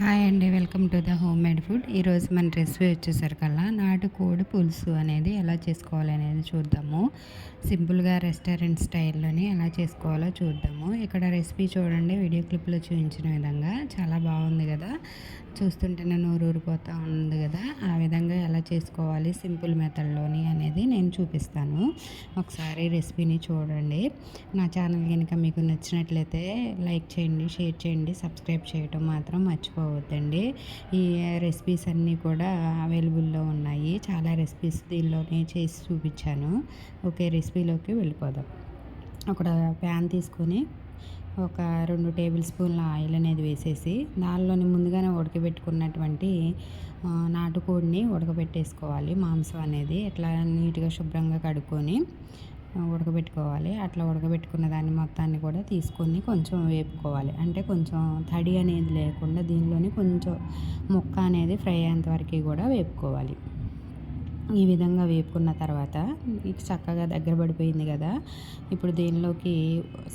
Hi అండి welcome to the home made food. ఈరోజు మన రెసిపీ వచ్చేసరికల్లా నాటుకోడి పులుసు అనేది ఎలా చేసుకోవాలి అనేది చూద్దాము. సింపుల్గా రెస్టారెంట్ స్టైల్లోని ఎలా చేసుకోవాలో చూద్దాము. ఇక్కడ రెసిపీ చూడండి వీడియో క్లిప్లో చూపించిన విధంగా. చాలా బాగుంది కదా. చూస్తుంటేనే నోరు ఊరిపోతూ ఉంది కదా. ఆ విధంగా ఎలా చేసుకోవాలి సింపుల్ మెథడ్లోని అనేది నేను చూపిస్తాను. ఒకసారి రెసిపీని చూడండి. నా ఛానల్ కనుక మీకు నచ్చినట్లయితే లైక్ చేయండి షేర్ చేయండి సబ్స్క్రైబ్ చేయటం మాత్రం మర్చిపోవద్దండి. ఈ రెసిపీస్ అన్నీ కూడా అవైలబుల్లో ఉన్నాయి. చాలా రెసిపీస్ దీనిలోనే చేసి చూపించాను. ఓకే రెసిపీలోకి వెళ్ళిపోదాం. అక్కడ ప్యాన్ తీసుకొని ఒక రెండు టేబుల్ స్పూన్ల ఆయిల్ అనేది వేసేసి దానిలోని ముందుగానే ఉడకబెట్టుకున్నటువంటి నాటుకోడిని ఉడకబెట్టేసుకోవాలి మాంసం అనేది. ఎట్లా నీట్గా శుభ్రంగా కడుక్కొని ఉడకబెట్టుకోవాలి. అట్లా ఉడకబెట్టుకున్న దాన్ని మొత్తాన్ని కూడా తీసుకొని కొంచెం వేపుకోవాలి. అంటే కొంచెం తడి అనేది లేకుండా దీనిలోని కొంచెం ముక్క అనేది ఫ్రై అయ్యేంత వరకు కూడా వేపుకోవాలి. ఈ విధంగా వేపుకున్న తర్వాత చక్కగా దగ్గర పడిపోయింది కదా ఇప్పుడు దీనిలోకి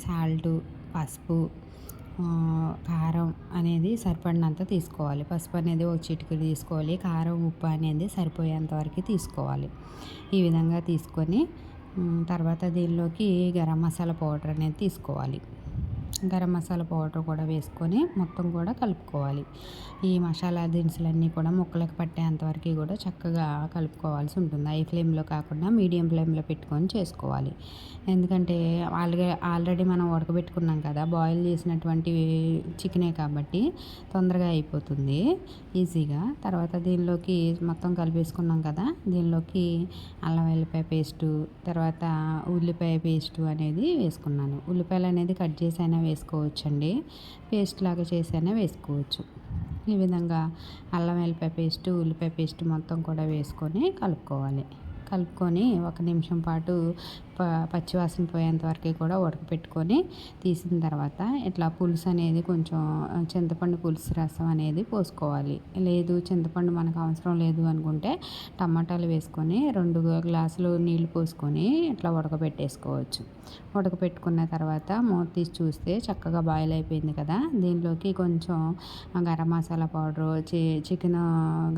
సాల్టు పసుపు కారం అనేది సరిపడినంత తీసుకోవాలి. పసుపు అనేది ఒక చిటికీ తీసుకోవాలి. కారం ఉప్పు అనేది సరిపోయేంత వరకు తీసుకోవాలి. ఈ విధంగా తీసుకొని తర్వాత దీనిలోకి గరం మసాలా పౌడర్ అనేది తీసుకోవాలి. గరం మసాలా పౌడర్ కూడా వేసుకొని మొత్తం కూడా కలుపుకోవాలి. ఈ మసాలా దినుసులన్నీ కూడా ముక్కలకు పట్టేంతవరకు కూడా చక్కగా కలుపుకోవాల్సి ఉంటుంది. హై ఫ్లేమ్లో కాకుండా మీడియం ఫ్లేమ్లో పెట్టుకొని చేసుకోవాలి. ఎందుకంటే ఆల్రెడీ ఆల్రెడీ మనం ఉడకబెట్టుకున్నాం కదా బాయిల్ చేసినటువంటి చికెనే కాబట్టి తొందరగా అయిపోతుంది ఈజీగా. తర్వాత దీనిలోకి మొత్తం కలిపేసుకున్నాం కదా దీనిలోకి అల్లం వెల్లిపాయ పేస్టు తర్వాత ఉల్లిపాయ పేస్టు అనేది వేసుకున్నాను. ఉల్లిపాయలు అనేది కట్ చేసి అయినా వేసుకోవచ్చండి. పేస్ట్ లాగా చేసైనా వేసుకోవచ్చు. ఈ విధంగా అల్లం వెల్లిపాయ పేస్ట్ ఉల్లిపాయ పేస్ట్ మొత్తం కూడా వేసుకొని కలుపుకోవాలి. కలుపుకొని ఒక నిమిషం పాటు పచ్చివాసన పోయేంత వరకు కూడా ఉడకపెట్టుకొని తీసిన తర్వాత ఇట్లా పులుసు అనేది కొంచెం చింతపండు పులుసు రసం అనేది పోసుకోవాలి. లేదు చింతపండు మనకు అవసరం లేదు అనుకుంటే టమాటాలు వేసుకొని రెండు గ్లాసులు నీళ్ళు పోసుకొని ఇట్లా ఉడకబెట్టేసుకోవచ్చు ఉడకపెట్టుకున్న తర్వాత మూత తీసి చూస్తే చక్కగా బాయిల్ అయిపోయింది కదా. దీనిలోకి కొంచెం గరం మసాలా పౌడరు చి చికెన్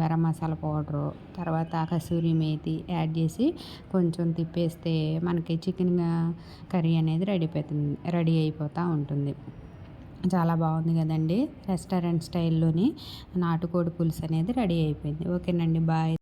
గరం మసాలా పౌడరు తర్వాత కసూరి మేతి యాడ్ చేసి కొంచెం తిప్పేస్తే మనకి మనకి చికెన్ కర్రీ అనేది రెడీ అయిపోతుంది రెడీ అయిపోతూ ఉంటుంది. చాలా బాగుంది కదండి? రెస్టారెంట్ స్టైల్లోని నాటుకోడి పులుసు అనేది రెడీ అయిపోయింది. ఓకేనండి బాయ్.